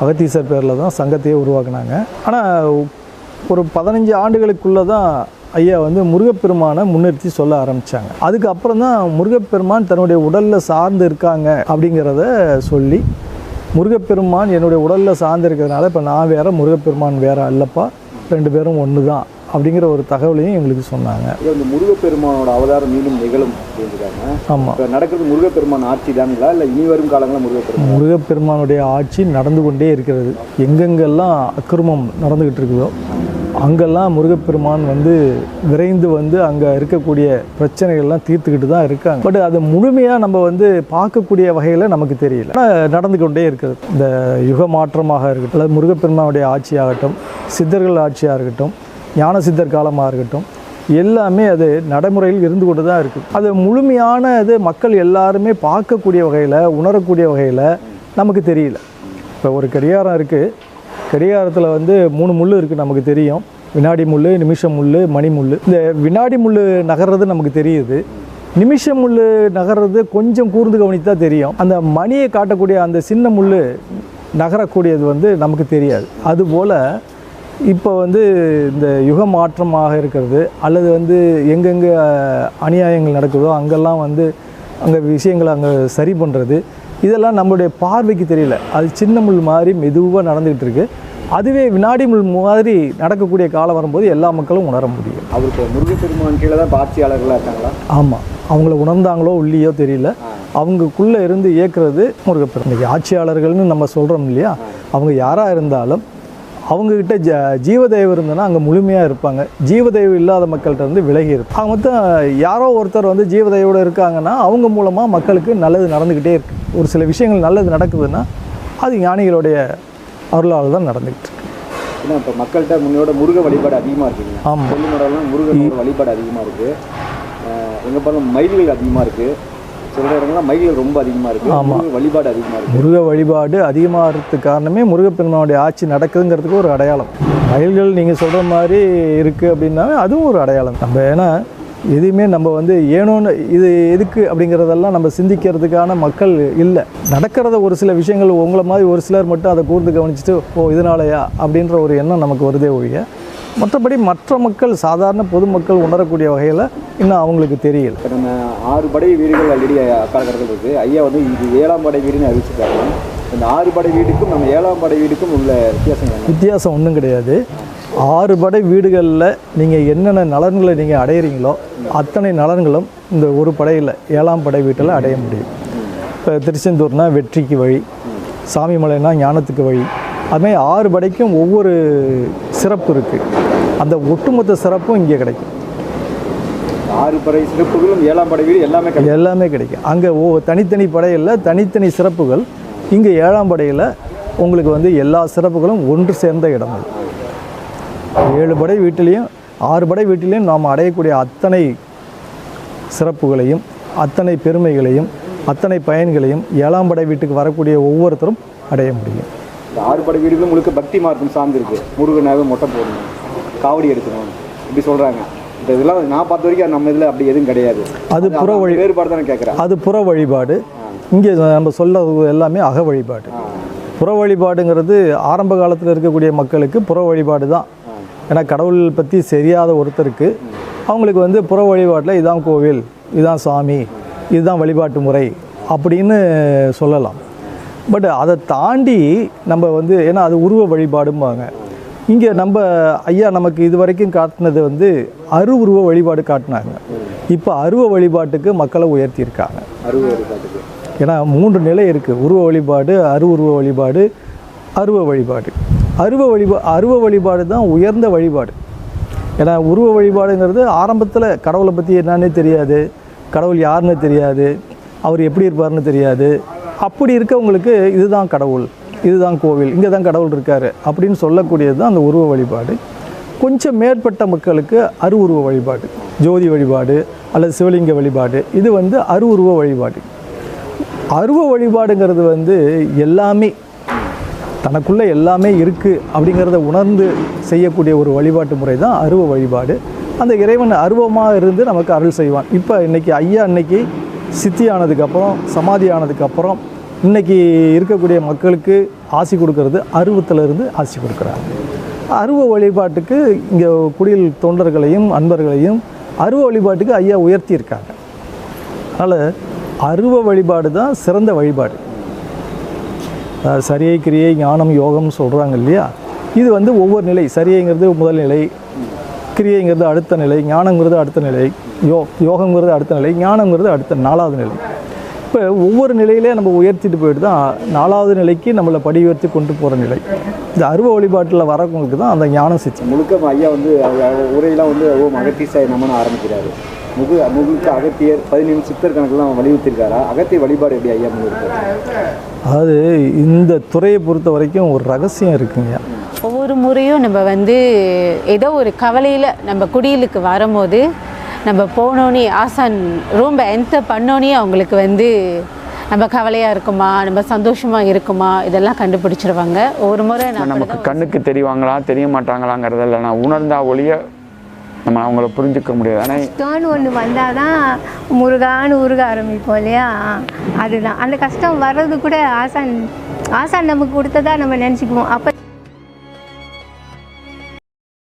அகத்தீசர் பேரில் தான் சங்கத்தையே உருவாக்குனாங்க. ஆனால் ஒரு பதினஞ்சு ஆண்டுகளுக்குள்ளே தான் ஐயா வந்து முருகப்பெருமானை முன்னிறுத்தி சொல்ல ஆரம்பித்தாங்க அதுக்கப்புறம் தான் முருகப்பெருமான் தன்னுடைய உடலில் சார்ந்து இருக்காங்க அப்படிங்கிறத சொல்லி முருகப்பெருமான் என்னுடைய உடலில் சார்ந்து இருக்கிறதுனால இப்போ நான் வேறு முருகப்பெருமான் வேறு அல்லப்பா ரெண்டு பேரும் ஒன்று தான் அப்படிங்கிற ஒரு தகவலையும் எங்களுக்கு சொன்னாங்க. இந்த முருகப்பெருமானோட அவதாரம் மீண்டும் நிகழும் அப்படின்றாங்க. ஆமாம் இப்போ நடக்கிறது முருகப்பெருமான் ஆட்சி தானுங்களா? இல்லை இனி வரும் காலங்களில் முருகப்பெருமான்? முருகப்பெருமானுடைய ஆட்சி நடந்து கொண்டே இருக்கிறது. எங்கெங்கெல்லாம் அக்கிரமம் நடந்துக்கிட்டு இருக்குதோ அங்கெல்லாம் முருகப்பெருமான் வந்து விரைந்து வந்து அங்கே இருக்கக்கூடிய பிரச்சனைகள்லாம் தீர்த்துக்கிட்டு தான் இருக்காங்க. பட் அது முழுமையாக நம்ம வந்து பார்க்கக்கூடிய வகையில் நமக்கு தெரியல. ஆனால் நடந்து கொண்டே இருக்கிறது. இந்த யுக மாற்றமாக இருக்கட்டும் அல்லது முருகப்பெருமானுடைய ஆட்சியாகட்டும் சித்தர்கள் ஆட்சியாக இருக்கட்டும் ஞான சித்தர் காலமாக இருக்கட்டும் எல்லாமே அது நடைமுறையில் இருந்து கொண்டு தான் இருக்குது அது முழுமையான இது மக்கள் எல்லாருமே பார்க்கக்கூடிய வகையில் உணரக்கூடிய வகையில் நமக்கு தெரியல. இப்போ ஒரு கடிகாரம் இருக்குது கடிகாரத்தில் வந்து மூணு முள் இருக்குது நமக்கு தெரியும். வினாடி முள் நிமிஷம் முள் மணி முள் இந்த வினாடி முள் நகர்றது நமக்கு தெரியுது. நிமிஷம் முள் நகர்றது கொஞ்சம் கூர்ந்து கவனித்து தான் தெரியும். அந்த மணியை காட்டக்கூடிய அந்த சின்ன முள் நகரக்கூடியது வந்து நமக்கு தெரியாது. அதுபோல் இப்போ வந்து இந்த யுக மாற்றமாக இருக்கிறது அல்லது வந்து எங்கெங்கே அநியாயங்கள் நடக்குதோ அங்கெல்லாம் வந்து அங்கே விஷயங்களை அங்கே சரி பண்ணுறது இதெல்லாம் நம்மளுடைய பார்வைக்கு தெரியல. அது சின்ன முள் மாதிரி மெதுவாக நடந்துகிட்டு இருக்கு. அதுவே வினாடி முள் மாதிரி நடக்கக்கூடிய காலம் வரும்போது எல்லா மக்களும் உணர முடியும். அவருக்கு முருகப்பெருமான் கீழே தான் ஆட்சியாளர்களாக இருக்காங்களா? ஆமாம் அவங்கள உணர்ந்தாங்களோ இல்லையோ தெரியல. அவங்களுக்குள்ளே இருந்து இயக்குறது முருகப்பெருமான் ஆட்சியாளர்கள்னு நம்ம சொல்கிறோம் இல்லையா? அவங்க யாராக இருந்தாலும் அவங்கக்கிட்ட ஜ ஜீவதேவம் இருந்ததுன்னா அங்கே முழுமையாக இருப்பாங்க. ஜீவதேவம் இல்லாத மக்கள்கிட்ட இருந்து விலகி இருப்பாங்க. அவங்க மொத்தம் யாரோ ஒருத்தர் வந்து ஜீவதேவோடு இருக்காங்கன்னா அவங்க மூலமாக மக்களுக்கு நல்லது நடந்துக்கிட்டே இருக்கு. ஒரு சில விஷயங்கள் நல்லது நடக்குதுன்னா அது ஞானிகளுடைய அருளால் தான் நடந்துக்கிட்டு ஏன்னா இப்போ மக்கள்கிட்ட முன்னோட முருக வழிபாடு அதிகமாக இருக்குங்க. ஆமாம் முருகனோட வழிபாடு அதிகமாக இருக்குது எங்கே பார்த்தாலும் மயில்கள் அதிகமாக இருக்குது சில இடங்கள்லாம் மயில்கள் ரொம்ப அதிகமாக இருக்குது முருக வழிபாடு அதிகமாக இருக்குது முருக வழிபாடு அதிகமாகிறதுக்கு காரணமே முருகப்பெருமானுடைய ஆட்சி நடக்குதுங்கிறதுக்கு ஒரு அடையாளம். வயல்கள் நீங்கள் சொல்கிற மாதிரி இருக்குது அப்படின்னாவே அதுவும் ஒரு அடையாளம் நம்ம ஏன்னா எதுவுமே நம்ம வந்து ஏனோன்னு இது எதுக்கு அப்படிங்கிறதெல்லாம் நம்ம சிந்திக்கிறதுக்கான மக்கள் இல்லை. நடக்கிறத ஒரு சில விஷயங்கள் உங்களை மாதிரி ஒரு சிலர் மட்டும் அதை கூர்ந்து கவனிச்சுட்டு ஓ இதனாலயா? அப்படின்ற ஒரு எண்ணம் நமக்கு வருதே ஒழிய மற்றபடி மற்ற மக்கள் சாதாரண பொதுமக்கள் உணரக்கூடிய வகையில் இன்னும் அவங்களுக்கு தெரியல. இப்போ நம்ம ஆறு படை வீடுகள் ஆல்ரெடி காலகட்டத்தில் இருக்குது ஐயா வந்து இது ஏழாம் படை வீடுன்னு அறிவிச்சிருக்காங்க இந்த ஆறு படை வீடுக்கும் நம்ம ஏழாம் படை வீடுக்கும் உள்ள வித்தியாசம் வித்தியாசம் ஒன்றும் கிடையாது. ஆறு படை வீடுகளில் நீங்கள் என்னென்ன நலன்களை நீங்கள் அடையிறீங்களோ அத்தனை நலன்களும் இந்த ஒரு படையில் ஏழாம் படை வீட்டில் அடைய முடியும். இப்போ திருச்செந்தூர்னா வெற்றிக்கு வழி சாமிமலைனா ஞானத்துக்கு வழி. அதுமாதிரி ஆறு படைக்கும் ஒவ்வொரு சிறப்பு இருக்குது அந்த ஒட்டுமொத்த சிறப்பும் இங்கே கிடைக்கும். ஆறு படை சிறப்புகளும் ஏழாம் படை வீடு எல்லாமே கிடைக்கும். எல்லாமே கிடைக்கும். அங்கே ஓ தனித்தனி படையில் தனித்தனி சிறப்புகள். இங்கே ஏழாம் படையில் உங்களுக்கு வந்து எல்லா சிறப்புகளும் ஒன்று சேர்ந்த இடம் அது ஏழு படை வீட்டிலையும் ஆறு படை வீட்டிலையும் நாம் அடையக்கூடிய அத்தனை சிறப்புகளையும் அத்தனை பெருமைகளையும் அத்தனை பயன்களையும் ஏழாம் படை வீட்டுக்கு வரக்கூடிய ஒவ்வொருத்தரும் அடைய முடியும். இந்த ஆறு படை வீடுகளும் முழுக்க பக்தி மார்க்கம் சார்ந்து இருக்கு முருகனாக மொட்டை போடணும் காவடி எடுக்கணும் இப்படி சொல்றாங்க. இந்த இதெல்லாம் நான் பார்த்த வரைக்கும் நம்ம இதில் அப்படி எதுவும் கிடையாது. அது புற வழி வேறுபாடு தான் கேட்குறேன். அது புற வழிபாடு. இங்கே நம்ம சொல்றது எல்லாமே அக வழிபாடு. புற வழிபாடுங்கிறது ஆரம்ப காலத்தில் இருக்கக்கூடிய மக்களுக்கு புற வழிபாடு தான். ஏன்னா கடவுள் பற்றி தெரியாத ஒருத்தருக்கு அவங்களுக்கு வந்து புற வழிபாட்டில் இதான் கோவில் இதுதான் சாமி இதுதான் வழிபாட்டு முறை அப்படின்னு சொல்லலாம். பட் அதை தாண்டி நம்ம வந்து ஏன்னா அது உருவ வழிபாடும்பாங்க. இங்கே நம்ம ஐயா நமக்கு இது வரைக்கும் காட்டினது வந்து அரு உருவ வழிபாடு காட்டினாங்க. இப்போ அருவ வழிபாட்டுக்கு மக்களை உயர்த்தியிருக்காங்க. ஏன்னா மூன்று நிலை இருக்குது உருவ வழிபாடு அரு உருவ வழிபாடு அருவ வழிபாடு. அருவ வழிபா அருவ வழிபாடு தான் உயர்ந்த வழிபாடு. ஏன்னா உருவ வழிபாடுங்கிறது ஆரம்பத்தில் கடவுளை பற்றி என்னன்னே தெரியாது. கடவுள் யாருன்னு தெரியாது. அவர் எப்படி இருப்பார்னு தெரியாது. அப்படி இருக்கவங்களுக்கு இதுதான் கடவுள் இதுதான் கோவில் இங்கே தான் கடவுள் இருக்கார் அப்படின்னு சொல்லக்கூடியது தான் அந்த உருவ வழிபாடு. கொஞ்சம் மேற்பட்ட மக்களுக்கு அரு உருவ வழிபாடு ஜோதி வழிபாடு அல்லது சிவலிங்க வழிபாடு இது வந்து அரு உருவ வழிபாடு. அருவ வழிபாடுங்கிறது வந்து எல்லாமே தனக்குள்ளே எல்லாமே இருக்குது அப்படிங்கிறத உணர்ந்து செய்யக்கூடிய ஒரு வழிபாட்டு முறை தான் அருவ வழிபாடு. அந்த இறைவன் அருவமாக இருந்து நமக்கு அருள் செய்வான். இப்போ இன்றைக்கி ஐயா அன்னைக்கு சித்தி ஆனதுக்கப்புறம் சமாதி ஆனதுக்கப்புறம் இன்னைக்கு இருக்கக்கூடிய மக்களுக்கு ஆசி கொடுக்கறது அருவத்திலிருந்து ஆசி கொடுக்குறாங்க அருவ வழிபாட்டுக்கு இங்கே குடியில் தொண்டர்களையும் அன்பர்களையும் அருவ வழிபாட்டுக்கு ஐயா உயர்த்தியிருக்காங்க அதனால் அருவ வழிபாடு தான் சிறந்த வழிபாடு. சரியை கிரியை ஞானம் யோகம்னு சொல்கிறாங்க இல்லையா? இது வந்து ஒவ்வொரு நிலை. சரியைங்கிறது முதல் நிலை கிரியைங்கிறது அடுத்த நிலை ஞானங்கிறது அடுத்த நிலை யோ யோகங்கிறது அடுத்த நிலை ஞானங்கிறது அடுத்த நாலாவது நிலை. இப்போ ஒவ்வொரு நிலையிலே நம்ம உயர்த்திட்டு போயிட்டு தான் நாலாவது நிலைக்கு நம்மளை படி உயர்த்தி கொண்டு போகிற நிலை. இந்த அருவ வழிபாட்டில் வரவங்களுக்கு தான் அந்த ஞானம் சிச்சு முழுக்க ஐயா வந்து உரையெல்லாம் வந்து ஓ மகத்தீசாய் நம்மன்னு ஆரம்பிக்கிறாரு. முகு முழுக்க அகத்தியர் பதினேழு சித்தர் கணக்கெல்லாம் வலியுறுத்திருக்காரா அகத்திய வழிபாடு எப்படி ஐயா அதாவது இந்த துறையை பொறுத்த வரைக்கும் ஒரு ரகசியம் இருக்குங்க. ஒவ்வொரு முறையும் நம்ம வந்து ஏதோ ஒரு கவலையில் நம்ம குடிலுக்கு வரும்போது நம்ம போனோன்னே ஆசான் ரொம்ப என்டர் பண்ணோன்னே அவங்களுக்கு வந்து நம்ம கவலையாக இருக்குமா நம்ம சந்தோஷமாக இருக்குமா இதெல்லாம் கண்டுபிடிச்சிருவாங்க. ஒரு முறை நான் நமக்கு கண்ணுக்கு தெரிவாங்களா தெரிய மாட்டாங்களாங்கிறதில்ல நான் உணர்ந்தா ஒழிய நம்ம அவங்கள புரிஞ்சுக்க முடியாது. ஆனால் கஷ்டம்னு ஒன்று வந்தால் தான் முருகான்னு உருக ஆரம்பிப்போம் இல்லையா? அதுதான். அந்த கஷ்டம் வர்றது கூட ஆசான் ஆசான் நமக்கு கொடுத்ததா நம்ம நினச்சிக்குவோம். அப்போ